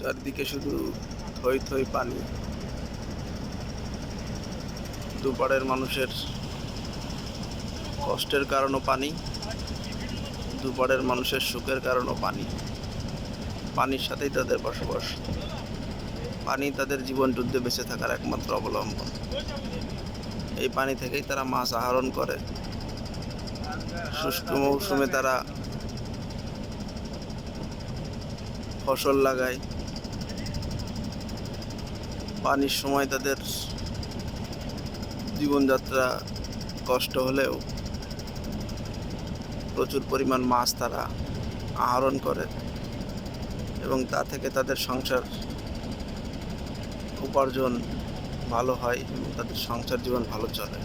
চারদিকে শুধু থই থই পানি। দুপাড়ের মানুষের কষ্টের কারণও পানি, দুপাড়ের মানুষের সুখের কারণও পানি। পানির সাথেই তাদের বসবাস। পানি তাদের জীবন যুদ্ধে বেঁচে থাকার একমাত্র অবলম্বন। এই পানি থেকেই তারা মাছ আহরণ করে। শুষ্ক মৌসুমে তারা ফসল লাগায়। পানির সময় তাদের জীবনযাত্রা কষ্ট হলেও প্রচুর পরিমাণ মাছ তারা আহরণ করে এবং তা থেকে তাদের সংসার উপার্জন ভালো হয় এবং তাদের সংসার জীবন ভালো চলে।